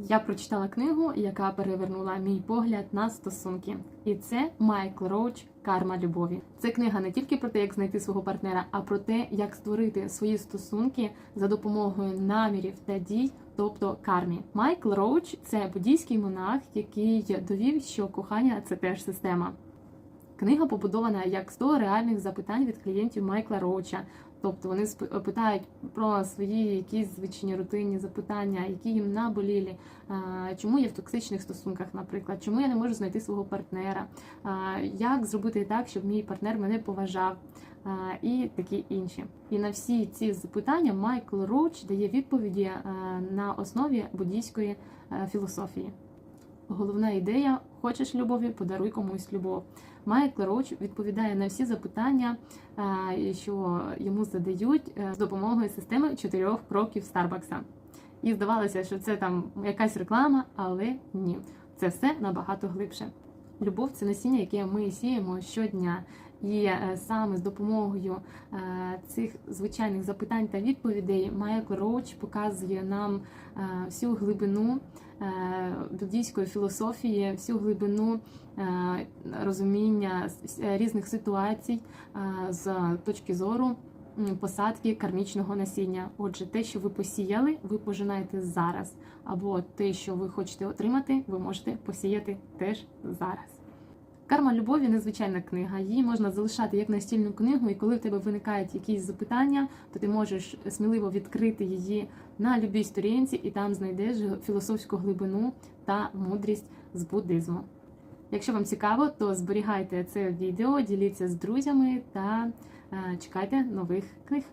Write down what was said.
Я прочитала книгу, яка перевернула мій погляд на стосунки, і це Майкл Роуч Карма любові. Це книга не тільки про те, як знайти свого партнера, а про те, як створити свої стосунки за допомогою намірів та дій, тобто кармі. Майкл Роуч це буддійський монах, який довів, що кохання це теж система. Книга побудована як 100 реальних запитань від клієнтів Майкла Роуча. Тобто вони питають про свої якісь звичайні рутинні запитання, які їм наболілі, чому я в токсичних стосунках, наприклад, чому я не можу знайти свого партнера, як зробити так, щоб мій партнер мене поважав, і такі інші. І на всі ці запитання Майкл Роуч дає відповіді на основі буддійської філософії. Головна ідея: хочеш любові, подаруй комусь любов. Майкл Роуч відповідає на всі запитання, е, що йому задають е, з допомогою системи чотирьох кроків Старбакса. І здавалося, що це там якась реклама, але ні, це все набагато глибше. Любов це насіння, яке ми сіємо щодня. І е, саме з допомогою е, цих звичайних запитань та відповідей Майкл Роуч показує нам е, всю глибину буддійської філософії, всю глибину розуміння різних ситуацій з точки зору посадки кармічного насіння. Отже, те, що ви посіяли, ви пожинаєте зараз, або те, що ви хочете отримати, ви можете посіяти теж зараз. Карма любові незвичайна книга. Її можна залишати як настільну книгу, і коли в тебе виникають якісь запитання, то ти можеш сміливо відкрити її на любій сторінці, і там знайдеш філософську глибину та мудрість з буддизму. Якщо вам цікаво, то зберігайте це відео, діліться з друзями та е, чекайте нових книг.